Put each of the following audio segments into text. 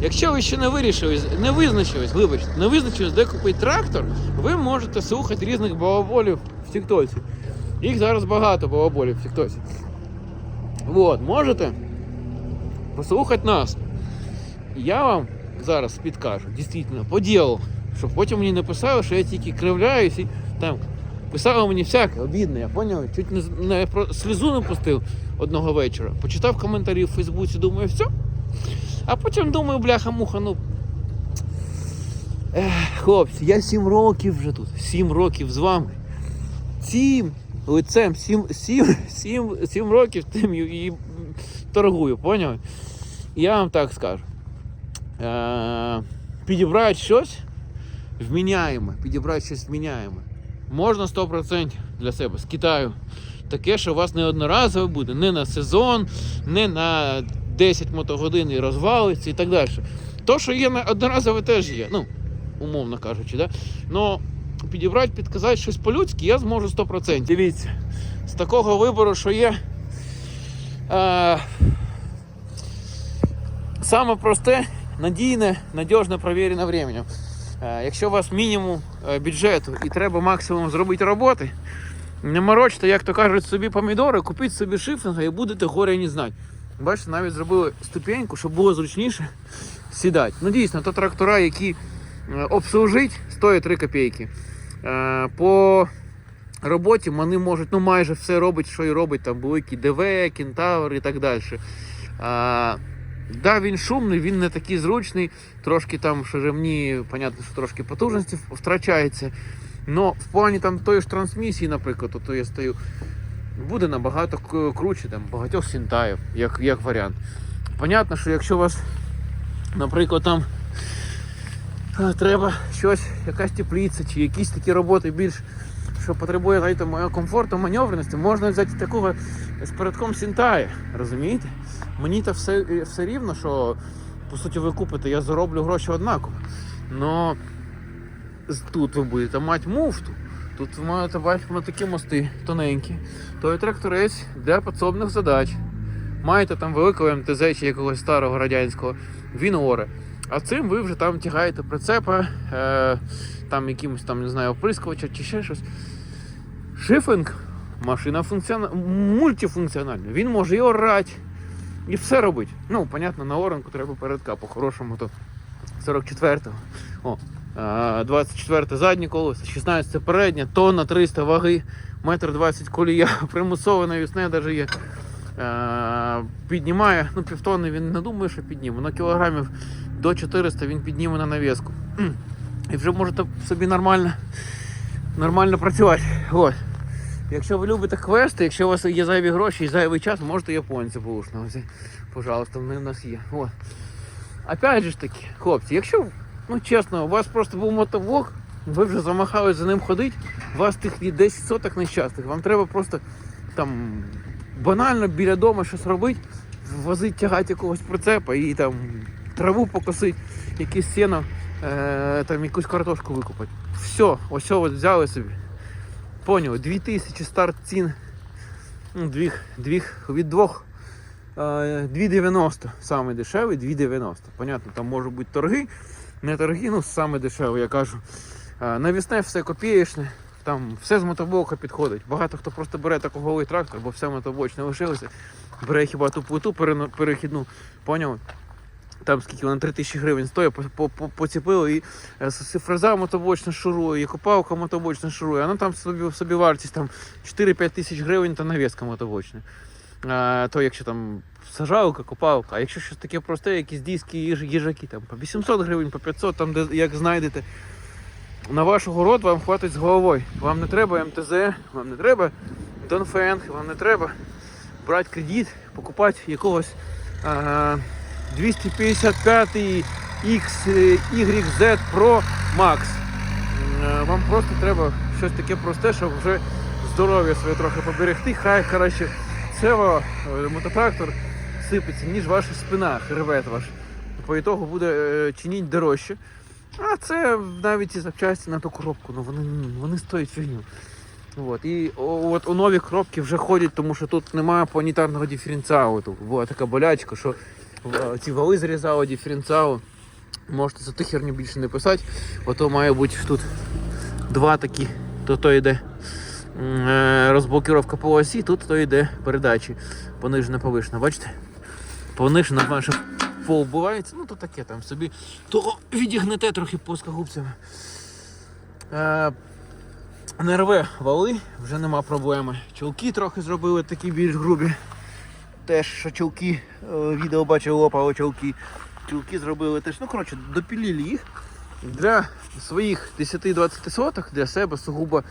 Якщо ви ще не вирішили, не визначились, вибачте, не визначились, де купити трактор, ви можете слухати різних балаболів в Тіктоці. Їх зараз багато балаболів в Тіктоці. Вот, можете послухати нас. Я вам зараз підкажу, дійсно, по ділу, щоб потім мені не писали, що я тільки кривляюсь і там писали мені всяке обідне, я поняв, чуть не, не про слізу не пустив одного вечора. Почитав коментарі в Фейсбуці, думаю, все. А потім думаю, бляха-муха, ну. Ех, хлопці, я сім років вже тут. Сім років з вами. Сім лицем, сім, сім, сім, сім років тим і, торгую, поняли? Я вам так скажу. Е, підібрати щось вміняєме, підібрати щось вміняєме. Можна 100% для себе з Китаю. Таке, що у вас не одноразове буде, не на сезон, не на 10 мотогодин і розвалиться і так далі. То, що є одноразове, теж є. Ну, умовно кажучи, да? Но підібрати, підказати щось по-людськи я зможу 100%. Дивіться, з такого вибору, що є. Е, саме просте, надійне, надіжне, провірене временем. Е, Якщо у вас мінімум е, бюджету і треба максимум зробити роботи, не морочте, як то кажуть, собі помідори, купіть собі шифінга і будете горя не знати. Бачите, навіть зробили ступеньку, щоб було зручніше сідати. Ну дійсно, то трактора, які е, обслужить, стоять 3 копійки. Е, По роботі вони можуть ну, майже все робить, що і робить там великі ДВ, Кентавр і так далі. А, да, він шумний, він не такий зручний, трошки там ширемні, понятно, що трошки потужності втрачається. Но в плані там тої ж трансмісії, наприклад, то я стою, буде набагато круче там, багатьох сінтаїв, як, як варіант. Понятно, що якщо у вас, наприклад, там треба щось, якась теплиця чи якісь такі роботи більш, що потребує знаєте, комфорту, маневреності, можна взяти такого з передком сінтая, розумієте? Мені то все, все рівно, що по суті ви купите, я зароблю гроші однаково. Но тут ви будете мати муфту. Тут ви маєте бачити такі мости тоненькі. Той тракторець для підсобних задач. Маєте там великого МТЗ чи якогось старого радянського, він оре. А цим ви вже там тягаєте прицепа, е, там якимось там, не знаю, оприскувача чи ще щось. Шифинг, машина функціона... мультифункціональна. Він може і орати, і все робить. Ну, понятно, на оранку треба передка, по-хорошому то 44-го. О, а, 24 заднє колесо, 16 переднє, тонна 300 ваги, метр 20 колія, примусове навісне навіть є. Піднімає, ну півтонни він не думає, що підніме, на кілограмів до 400 він підніме на навіску. І вже можете собі нормально, нормально працювати. От. Якщо ви любите квести, якщо у вас є зайві гроші і зайвий час, можете японця бушного. Пожалуйста, вони в нас є. От. Опять же ж таки, хлопці, якщо, ну чесно, у вас просто був мотовок, ви вже замахались за ним ходити, у вас тих є 10 соток нещасних, вам треба просто там банально біля дому щось робити, возити, тягати якогось прицепа і там траву покосити, якесь сіно, е, там якусь картошку викупати. Все, ось от взяли собі. Поняв, 2000 старт цін. Ну, дві, дві, від двох е, 2,90 саме дешевий, 2,90. Понятно, там можуть бути торги, не торги, ну саме дешевий, я кажу. Навісне все копієчне, там все з мотоблока підходить. Багато хто просто бере такий трактор, бо все мотоблочне лишилося. Бере хіба ту плиту перехідну, поняв? Там скільки вона 3 тисячі гривень стоїть, по- по- по- поціпили і е, фреза мотоблочна шурує, і копалка мотоблочна шурує, а ну там собі, собі вартість там 4-5 тисяч гривень та навіска мотоблочна. То якщо там сажалка, копалка, а якщо щось таке просте, якісь їж, їжаки, там по 800 гривень, по 500, там де як знайдете. На ваш город вам хватить з головою. Вам не треба МТЗ, вам не треба Донфенг, вам не треба брати кредит, покупати якогось а, 255 XYZ Pro Max. Вам просто треба щось таке просте, щоб вже здоров'я своє трохи поберегти. Хай краще цево е, мототрактор сипеться, ніж ваша спина, хребет ваш. По ітогу буде е, чиніть дорожче. А це навіть ці запчасті на ту коробку, ну вони, вони стоять фігню. От. І от у нові коробки вже ходять, тому що тут немає планетарного диференціалу. Тут була така болячка, що ці вали зрізав, диференціал. Можете за ту херню більше не писати, бо то має бути тут два такі, то то йде е, розблокировка по осі, тут то йде передачі. Понижена повишена, бачите? Понижена, знаю, що поубивається, ну то таке там собі. То відігнете трохи плоскогубцями. Е, не рве вали, вже нема проблеми. Чулки трохи зробили такі більш грубі. Теж що чулки, е, відео бачив, лопало чулки. Чулки зробили теж. Ну, коротше, допілили їх. Для своїх 10-20 соток, для себе сугубо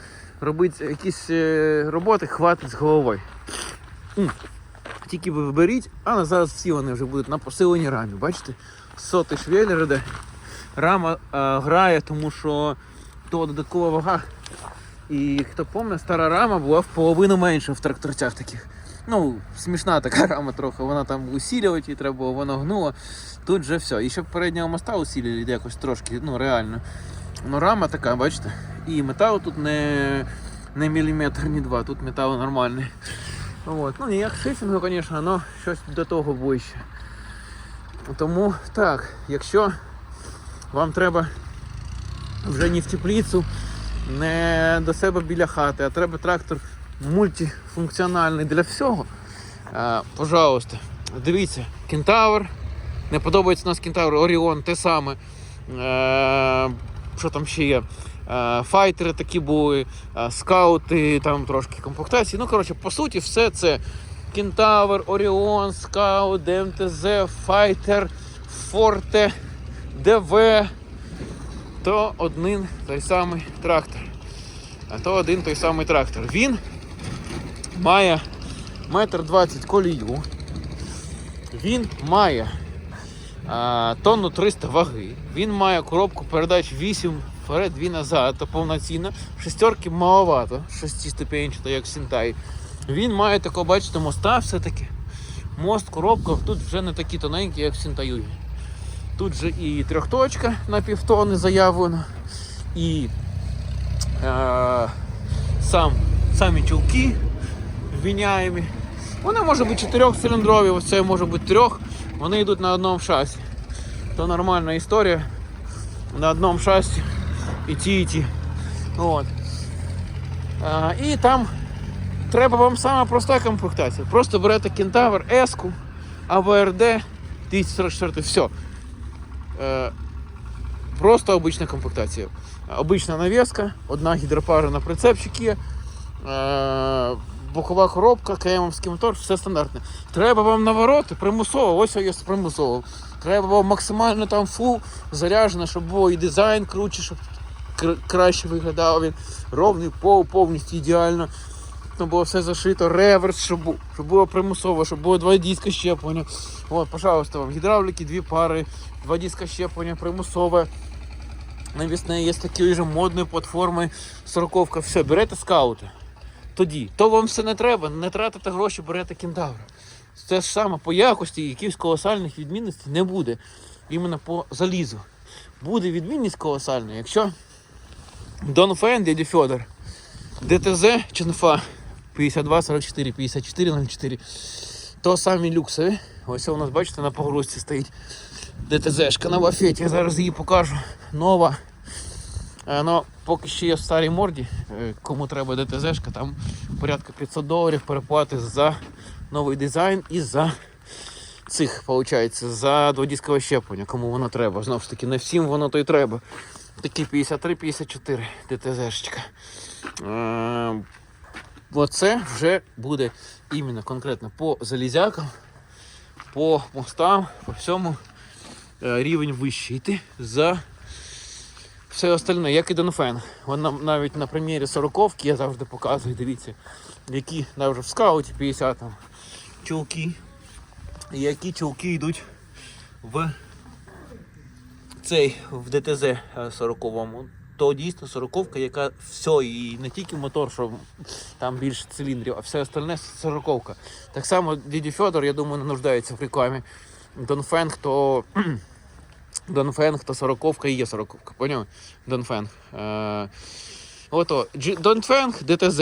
робити якісь е, роботи, хватить з головою. Тільки ви виберіть, але зараз всі вони вже будуть на посиленій рамі. Бачите? Сотий швеллер іде. Рама е, грає, тому що то додаткова вага. І хто пам'ятає, стара рама була в половину менша в тракторцях таких. Ну, смішна така рама трохи, вона там усилювати її треба було, вона гнула. Тут же все. І щоб переднього моста усилили якось трошки, ну реально. Ну рама така, бачите? І метал тут не, не міліметр, ні два, тут метал нормальний. От. Ну ніяк шифінгу, звісно, але щось до того ближче. Тому так, якщо вам треба вже не в теплицю, не до себе біля хати, а треба трактор мультифункціональний для всього. А, пожалуйста, дивіться, кентавр. Не подобається у нас кентавр, Оріон, те саме. Е, що там ще є? Е, файтери такі були, е, скаути, там трошки комплектації. Ну, коротше, по суті, все це Кентавр, Оріон, Скаут, ДМТЗ, Файтер, Форте, ДВ. То один той самий трактор. А то один той самий трактор. Він має метр двадцять колію. Він має а, тонну 300 ваги. Він має коробку передач 8 вперед, 2 назад, то повноцінно. Шестерки маловато, шестиступенчато, як Сінтай. Він має такого, бачите, моста все-таки. Мост, коробка тут вже не такі тоненькі, як в Сінтаюї. Тут же і трьохточка на півтони заявлено, і е, сам, самі чулки вміняємі. Вони можуть бути чотирьохциліндрові, ось це може бути трьох. Вони йдуть на одному шасі. То нормальна історія. На одному шасі і ті, і ті. А, і там треба вам сама проста комплектація. Просто берете кентавр, S-ку, АВРД, 244, все. Е, просто обична комплектація. Обична навіска, одна гідропара на прицепчик є. Е, бокова коробка, КМовський мотор, все стандартне. Треба вам навороти, примусово, ось є примусово. Треба вам максимально там фул заряджено, щоб було і дизайн круче, щоб краще виглядав він. Ровний пол, повністю ідеально. Щоб було все зашито, реверс, щоб, щоб було примусово, щоб було два диска щеплення. От, пожалуйста, вам гідравліки, дві пари, два диска щеплення, примусове. Навісне є такі вже модні платформи, сороковка, все, берете скаути. Тоді, то вам все не треба, не тратите гроші, берете кентавра. Це ж саме по якості, якихось колосальних відмінностей не буде. Іменно по залізу. Буде відмінність колосальна, якщо Донфен, дядя Федор, ДТЗ Ченфа 52, 44, 54, 04. То самі люксові. Ось у нас, бачите, на погрузці стоїть ДТЗшка на лафеті. Я зараз її покажу. Нова. Ну, поки ще є в старій морді, е, кому треба ДТЗшка, там порядка 500 доларів переплати за новий дизайн і за цих, виходить, за дводіскове щеплення, кому воно треба. Знову ж таки, не всім воно то й треба. Такі 53-54 ДТЗшечка. Е, Оце вже буде іменно конкретно по залізякам, по мостам, по всьому е, рівень вищий йти за все остальне, як і Донфен. Вона навіть на примірі 40 я завжди показую, дивіться, які навіть в скауті 50 там чулки, які чулки йдуть в цей в ДТЗ 40-му. То дійсно 40 яка все, і не тільки мотор, що там більше циліндрів, а все остальне 40 Так само діді Федор, я думаю, не нуждається в рекламі. Донфенг, то Донфенг, то 40 і є 40 поняв? Донфенг. Е, ото, Донфенг ДТЗ.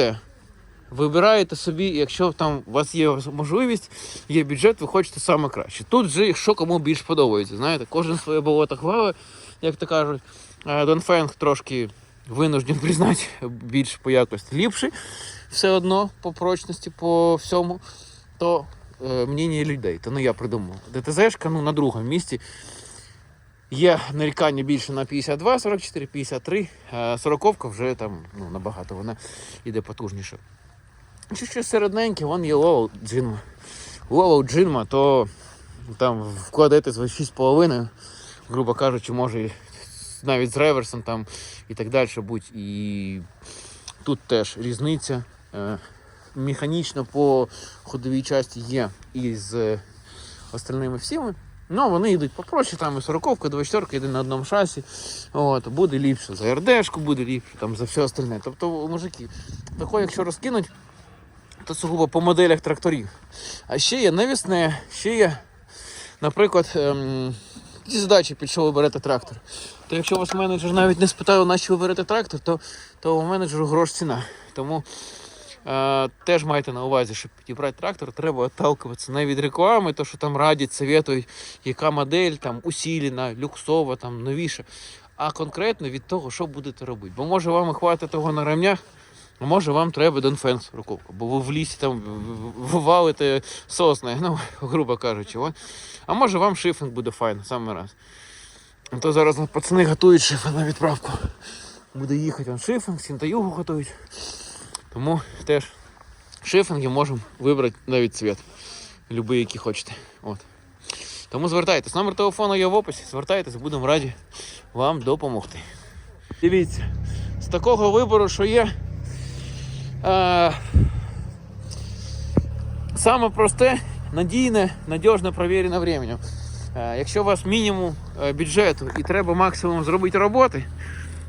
Вибираєте собі, якщо там у вас є можливість, є бюджет, ви хочете саме краще. Тут вже що кому більш подобається. Знаєте, кожен своє болото хвали, як то кажуть. Е, Донфенг трошки винужден признати більш по якості ліпший, все одно по прочності, по всьому. То е, мнення людей, то не я придумав. ДТЗшка ну, на другому місці. Є нарікання більше на 52, 44, 53, а 40 вже там ну, набагато вона іде потужніше. Чи щось середненьке, вон є лоу джинма. Лоу джинма, то там вкладете за 6,5, грубо кажучи, може навіть з реверсом там і так далі будь. І тут теж різниця. Е, Механічно по ходовій часті є і з е, остальними всіми. Ну, вони йдуть попроще, там і 40 24 йде на одному шасі. От, буде ліпше за РДшку, буде ліпше там, за все остальне. Тобто, мужики, тако, якщо розкинуть, то сугубо по моделях тракторів. А ще є навісне, ще є, наприклад, ем, задачі, під що ви берете трактор. То якщо вас менеджер навіть не спитав, на що ви берете трактор, то, то у менеджеру грош ціна. Тому Е, теж майте на увазі, щоб підібрати трактор, треба отталкуватися не від реклами, то що там радять, советують, яка модель там усілена, люксова, там новіша, а конкретно від того, що будете робити. Бо може вам і хватить того на ремнях, може вам треба Донфенс руковка, бо ви в лісі там валите сосни, ну, грубо кажучи. О. А може вам шифінг буде файно, саме раз. А То зараз пацани готують шифінг на відправку. Буде їхати он шифінг, сінтаюгу готують. Тому теж шифінги можемо вибрати навіть цвіт. Любий, який хочете. От. Тому звертайтесь. Номер телефону є в описі. Звертайтесь, будемо раді вам допомогти. Дивіться, з такого вибору, що є. Е, саме просте, надійне, надіжне, провірене временем. Е, якщо у вас мінімум е, бюджету і треба максимум зробити роботи,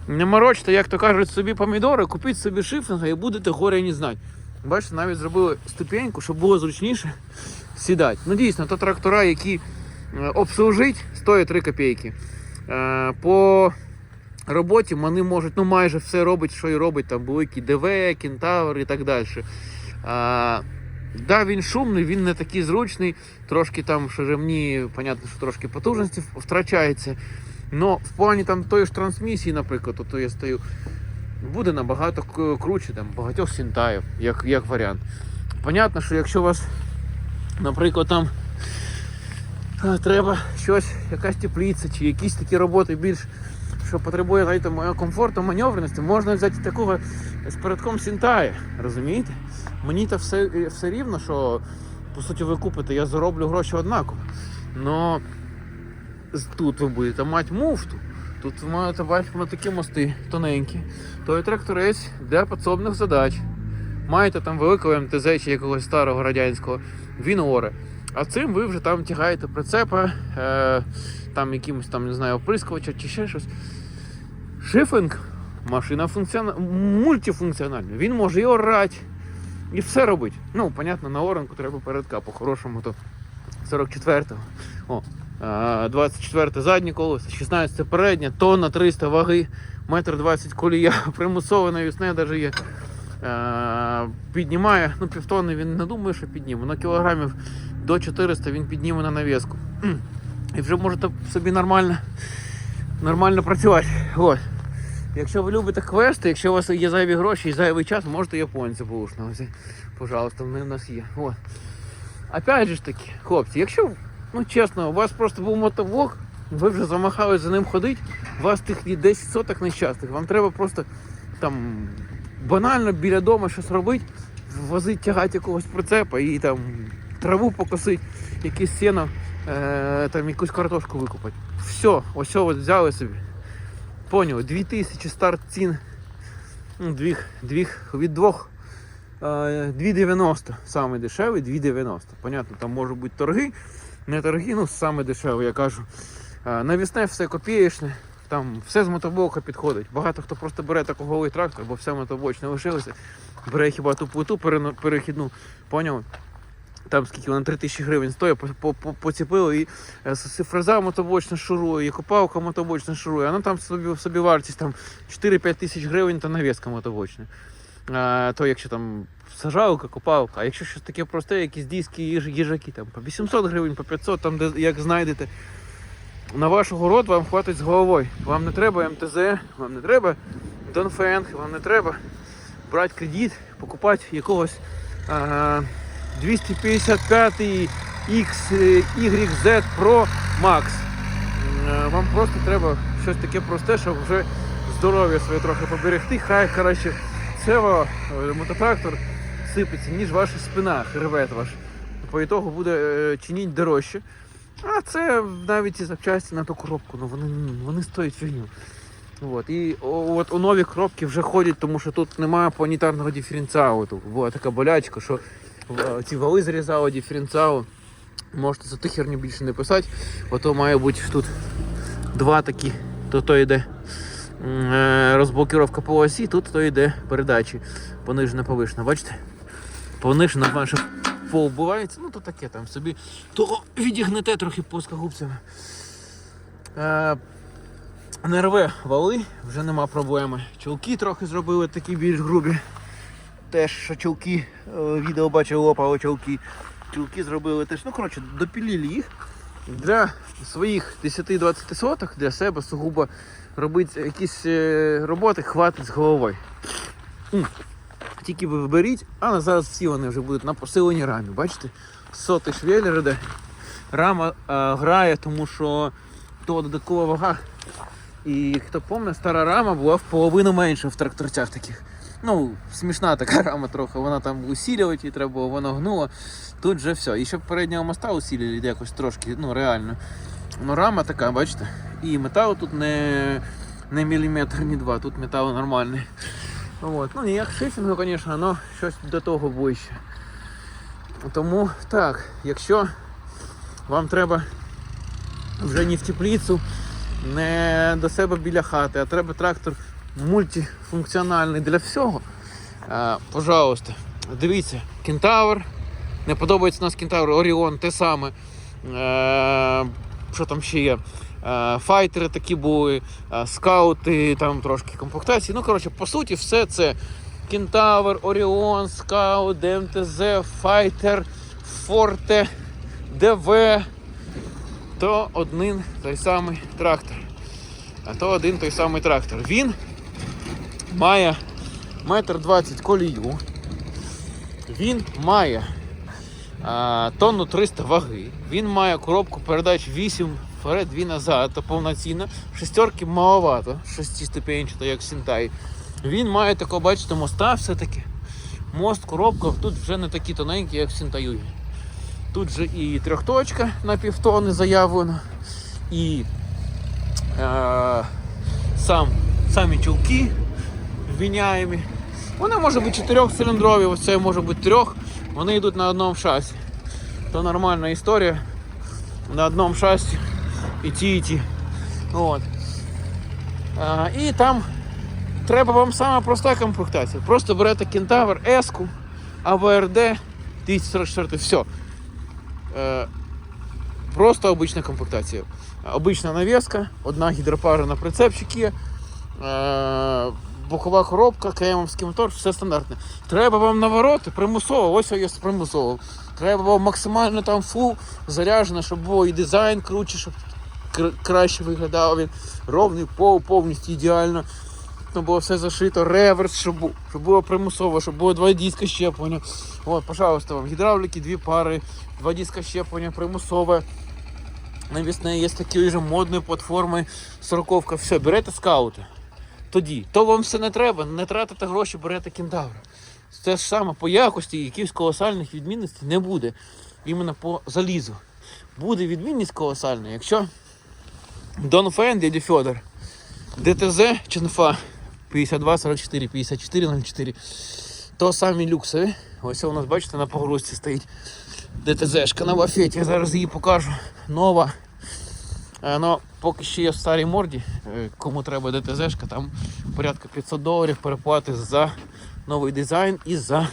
не морочте, як то кажуть, собі помідори, купіть собі шифінга і будете горя не знати. Бачите, навіть зробили ступеньку, щоб було зручніше сідати. Ну дійсно, то трактора, які обслужить, стоять 3 копійки. По роботі вони можуть ну, майже все робить, що і робить там великі ДВ, Кентавр і так далі. А, да, він шумний, він не такий зручний, трошки там шеремні, понятно, що трошки потужності втрачається. Но в плані там тої ж трансмісії, наприклад, то я стою, буде набагато круче там, багатьох сінтаїв, як, як варіант. Понятно, що якщо у вас, наприклад, там треба щось, якась теплиця чи якісь такі роботи більш, що потребує знаєте, комфорту, маневреності, можна взяти такого з передком сінтая, розумієте? Мені то все, все рівно, що по суті ви купите, я зароблю гроші однаково. Но тут ви будете мати муфту. Тут ви маєте бачити такі мости тоненькі. Той тракторець для підсобних задач. Маєте там великого МТЗ чи якогось старого радянського, він оре. А цим ви вже там тягаєте прицепа, е, там якимось там, не знаю, оприскувача чи ще щось. Шифинг, машина функціона... мультифункціональна. Він може і орати, і все робить. Ну, понятно, на оранку треба передка, по-хорошому то 44-го. О, а, 24 заднє колесо, 16 переднє, тонна 300 ваги, метр 20 колія, примусове навісне навіть є. Е, піднімає, ну півтонни він не думає, що підніме, на кілограмів до 400 він підніме на навіску. І вже можете собі нормально, нормально працювати. От. Якщо ви любите квести, якщо у вас є зайві гроші і зайвий час, можете японця взяти. Пожалуйста, вони в нас є. От. Опять же ж таки, хлопці, якщо, ну чесно, у вас просто був мотоблок, ви вже замахались за ним ходити, у вас тих 10 соток нещасних, вам треба просто там банально біля дому щось робити, возити, тягати якогось прицепа і там траву покосити, якесь сено, е, там якусь картошку викопати. Все, ось от взяли собі. Поняли, 2000 старт цін. Ну, дві, дві, від двох е, 2,90 саме дешевий, 2,90. Понятно, там можуть бути торги, не торги, ну саме дешевий, я кажу. Е, Навісне все копієчне, там все з мотоблока підходить. Багато хто просто бере такого трактор, бо все мотоблочне лишилося. Бере хіба ту плиту перехідну, поняли? Там скільки вона 3 тисячі гривень стоїть, по- по- по- поціпили і е, фреза мотоблочна шурує, і копалка мотоблочна шурує, а ну там собі, собі вартість там 4-5 тисяч гривень та навіска мотоблочна. А, то якщо там сажалка, копалка, а якщо щось таке просте, якісь диски, їж, їжаки, там по 800 гривень, по 500, там де як знайдете. На ваш город вам хватить з головою. Вам не треба МТЗ, вам не треба Донфенг, вам не треба брати кредит, покупати якогось а, 255 XYZ Pro Max. Вам просто треба щось таке просте, щоб вже здоров'я своє трохи поберегти. Хай краще цево е, мототрактор сипеться, ніж ваша спина, хребет ваш. По ітогу буде е, чиніть дорожче. А це навіть ці запчасті на ту коробку, ну вони, вони стоять фігню. От. І от у нові коробки вже ходять, тому що тут немає планетарного диференціалу. Була така болячка, що ці вали зрізали диференціал. Можете за ту херню більше не писати. Ото має бути тут два такі, то то йде е, розблокировка по осі, тут то йде передачі понижена повишена. Бачите? Понижена майже поубувається, ну то таке там собі. То відігнете трохи плоскогубцями. Е, НРВ вали, вже нема проблеми. Чулки трохи зробили такі більш грубі. Теж що чулки, е, відео бачив, лопали чулки. Чулки зробили теж. Ну, коротше, допілили їх. Для своїх 10-20 соток для себе сугубо робити якісь е, роботи, хватить з головою. Тільки ви виберіть, але зараз всі вони вже будуть на посиленій рамі. Бачите? Сотий швеллер іде. Рама е, грає, тому що то додаткова вага. І хто пам'ятає, стара рама була в половину менша в тракторцях таких. Ну, смішна така рама трохи, вона там усилювати її треба воно гнуло. Тут же все. І щоб переднього моста усилили якось трошки, ну реально. Ну рама така, бачите? І метал тут не, не міліметр, ні два, тут метал нормальний. От. Ну ніяк шифінгу, звісно, але щось до того ближче. Тому так, якщо вам треба вже не в теплицю, не до себе біля хати, а треба трактор мультифункціональний для всього. А, пожалуйста, дивіться, кентавр. Не подобається у нас кентавр, Оріон, те саме. Е, що там ще є? Е, файтери такі були, е, скаути, там трошки комплектації. Ну, коротше, по суті, все це Кентавр, Оріон, Скаут, ДМТЗ, Файтер, Форте, ДВ. То один той самий трактор. А то один той самий трактор. Він має метр двадцять колію. Він має а, тонну 300 ваги. Він має коробку передач 8 вперед, 2 назад, то повноцінна. Шестерки маловато, шестиступенчато, як Сінтай. Він має такого, бачите, моста все-таки. Мост, коробка тут вже не такі тоненькі, як в Сінтаюї. Тут же і трьохточка на півтони заявлено, і е, сам, самі чулки вміняємі. Вони можуть бути чотирьохциліндрові, ось це може бути трьох. Вони йдуть на одному шасі. То нормальна історія. На одному шасі і ті, і ті. От. А, і там треба вам сама проста комплектація. Просто берете кентавр, S-ку, АВРД, 244, все. Е, просто обична комплектація. Обична навіска, одна гідропара на прицепчик. Е, бокова коробка, КМовський мотор, все стандартне. Треба вам навороти, примусово, ось є примусово. Треба вам максимально там фул заряджено, щоб було і дизайн круче, щоб краще виглядав він. Ровний пол, повністю ідеально. Щоб було все зашито, реверс, щоб, щоб було примусово, щоб було два диска щеплення. От, пожалуйста, вам гідравліки, дві пари, два диска щеплення, примусове. Навісне є такі вже модні платформи, сороковка, все, берете скаути. Тоді, то вам все не треба, не тратите гроші, берете кентавра. Це ж саме по якості якихось колосальних відмінностей не буде. Іменно по залізу. Буде відмінність колосальна, якщо Донфен, дядя Федор, ДТЗ Ченфа 52, 44, 54, 04, то самі люксові. Ось у нас, бачите, на погрузці стоїть ДТЗшка на лафеті. Я зараз її покажу. Нова. Е, Ну, поки ще є в старій морді, е, кому треба ДТЗшка, там порядка 500 доларів переплати за новий дизайн і за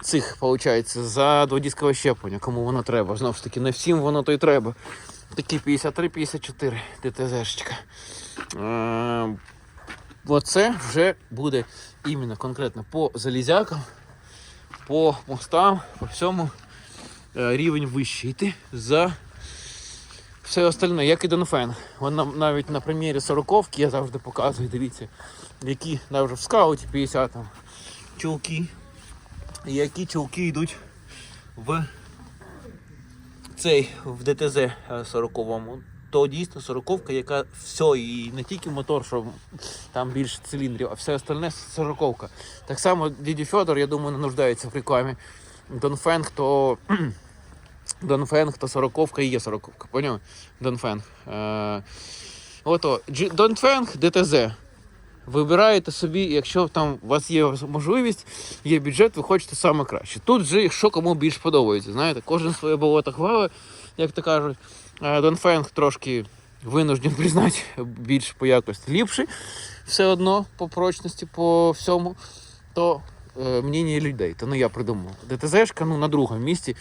цих, виходить, за дводіскове щеплення, кому воно треба. Знову ж таки, не всім воно то й треба. Такі 53-54 ДТЗшечка. Е, Оце вже буде іменно конкретно по залізякам, по мостам, по всьому рівень вищий йти за все остальне, як і Донфен. Вон навіть на примірі сороковки я завжди показую, дивіться, які навіть в скауті 50 там чулки, які чулки йдуть в цей в ДТЗ 40-му. То дійсно сороковка, яка все, і не тільки мотор, що там більше циліндрів, а все остальне сороковка. Так само діді Федор, я думаю, не нуждається в рекламі. Донфенг, то Донфенг, то сороковка і є сороковка. Поняв? Донфенг. Е, ото, Донфенг, ДТЗ. Вибираєте собі, якщо там у вас є можливість, є бюджет, ви хочете саме краще. Тут же що кому більш подобається. Знаєте, кожен своє болото хвали, як то кажуть. Е, Донфенг трошки винужден признати більш по якості ліпший, все одно по прочності, по всьому. То е, мнення людей, то не я придумав. ДТЗшка ну, на другому місці.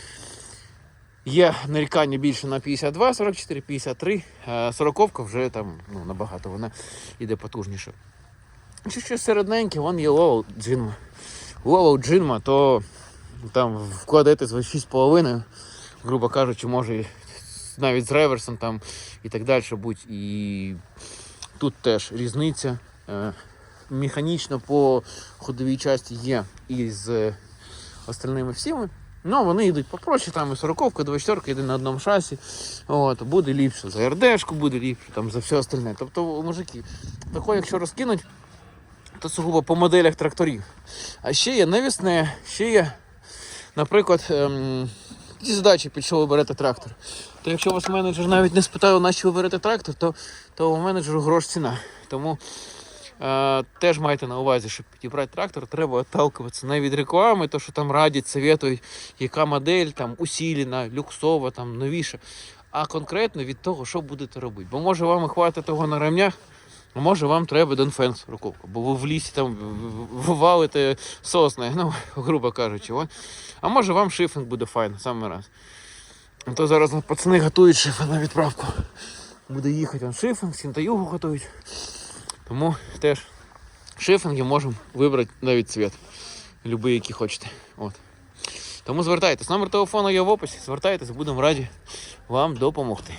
Є нарікання більше на 52, 44, 53. а 40 вже там ну, набагато вона йде потужніше. Чи щось середненьке, вон є лоу джинма. Лоу джинма, то там вкладете з 6,5, грубо кажучи, може навіть з реверсом там і так далі будь. І тут теж різниця. Е, Механічно по ходовій часті є і з остальними всіми. Ну, вони йдуть попроще, там і 40 і 24 йде на одному шасі. От, буде ліпше за РДшку, буде ліпше там, за все остальне. Тобто, мужики, тако, якщо розкинуть, то сугубо по моделях тракторів. А ще є навісне, ще є, наприклад, ем, ті задачі, під що ви берете трактор. То якщо вас менеджер навіть не спитав, на що ви берете трактор, то, то у менеджеру грош ціна. Тому теж майте на увазі, щоб підібрати трактор, треба отталкуватися не від реклами, то що там радять, советують, яка модель там усілена, люксова, там новіша, а конкретно від того, що будете робити. Бо може вам і хватить того на ремнях, а може вам треба Донфенс руковку, бо ви в лісі там валите сосни, ну, грубо кажучи. О. А може вам шифінг буде файно, саме раз. А то зараз пацани готують шифінг на відправку. Буде їхати он шифінг, сінтаюгу готують. Тому теж шифінги можемо вибрати навіть цвіт. Любий, який хочете. От. Тому звертайтесь. Номер телефону є в описі. Звертайтесь, будемо раді вам допомогти.